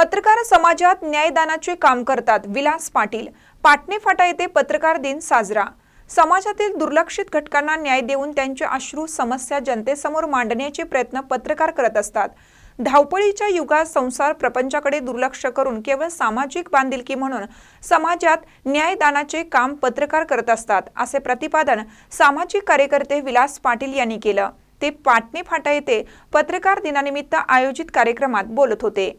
पत्रकार समाजात न्यायदानाचे काम करतात विलास पाटील. पाटणे फाटा येथे पत्रकार दिन साजरा. समाजातील दुर्लक्षित घटकांना न्याय देऊन त्यांचे अश्रू समस्या जनतेसमोर मांडण्याचे प्रयत्न पत्रकार करत असतात. धावपळीच्या युगात संसार प्रपंचाकडे दुर्लक्ष करून केवळ सामाजिक बांधिलकी म्हणून समाजात न्यायदानाचे काम पत्रकार करत असतात असे प्रतिपादन सामाजिक कार्यकर्ते विलास पाटील यांनी केलं. ते पाटणे फाटा येथे पत्रकार दिनानिमित्त आयोजित कार्यक्रमात बोलत होते.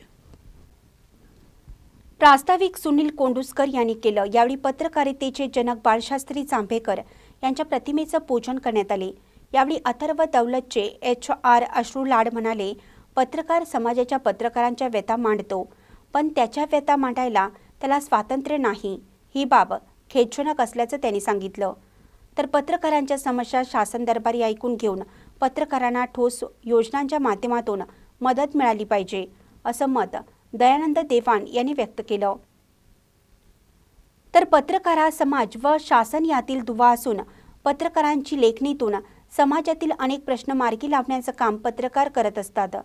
प्रास्ताविक सुनील कोंडुसकर यांनी केलं. यावेळी पत्रकारितेचे जनक बाळशास्त्री जांभेकर यांच्या प्रतिमेचं पूजन करण्यात आले. यावेळी अथर्व दौलतचे एच आर अश्रू लाड म्हणाले पत्रकार समाजाच्या पत्रकारांच्या व्यथा मांडतो पण त्याच्या व्यथा मांडायला त्याला स्वातंत्र्य नाही. ही बाब खेदजनक असल्याचं त्यांनी सांगितलं. तर पत्रकारांच्या समस्या शासन दरबारी ऐकून घेऊन पत्रकारांना ठोस योजनांच्या माध्यमातून मदत मिळाली पाहिजे असं मत दयानंद देवान यांनी व्यक्त केलं. तर पत्रकार हा समाज व शासन यातील दुवा असून पत्रकारांची लेखणीतून समाजातील अनेक प्रश्न मार्गी लावण्याचं काम पत्रकार करत असतात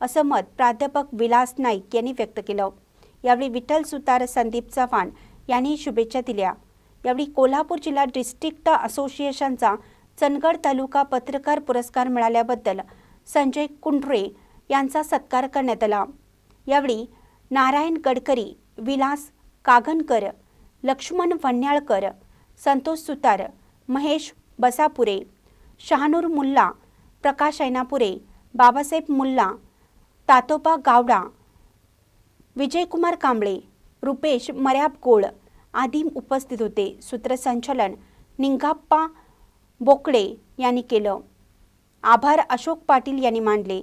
असं मत प्राध्यापक विलास नाईक यांनी व्यक्त केलं. यावेळी विठ्ठल सुतार संदीप चव्हाण यांनी शुभेच्छा दिल्या. यावेळी कोल्हापूर जिल्हा डिस्ट्रिक्ट असोसिएशनचा चंदगड तालुका पत्रकार पुरस्कार मिळाल्याबद्दल संजय कुंढरे यांचा सत्कार करण्यात आला. यावेळी नारायण गडकरी विलास कागनकर लक्ष्मण वन्याळकर संतोष सुतार महेश बसापुरे शहानूर मुल्ला प्रकाश ऐनापुरे बाबासाहेब मुल्ला तातोबा गावडा विजयकुमार कांबळे रुपेश मर्याब गोळ आदी उपस्थित होते. सूत्रसंचलन निंगाप्पा बोकडे यांनी केलं. आभार अशोक पाटील यांनी मांडले.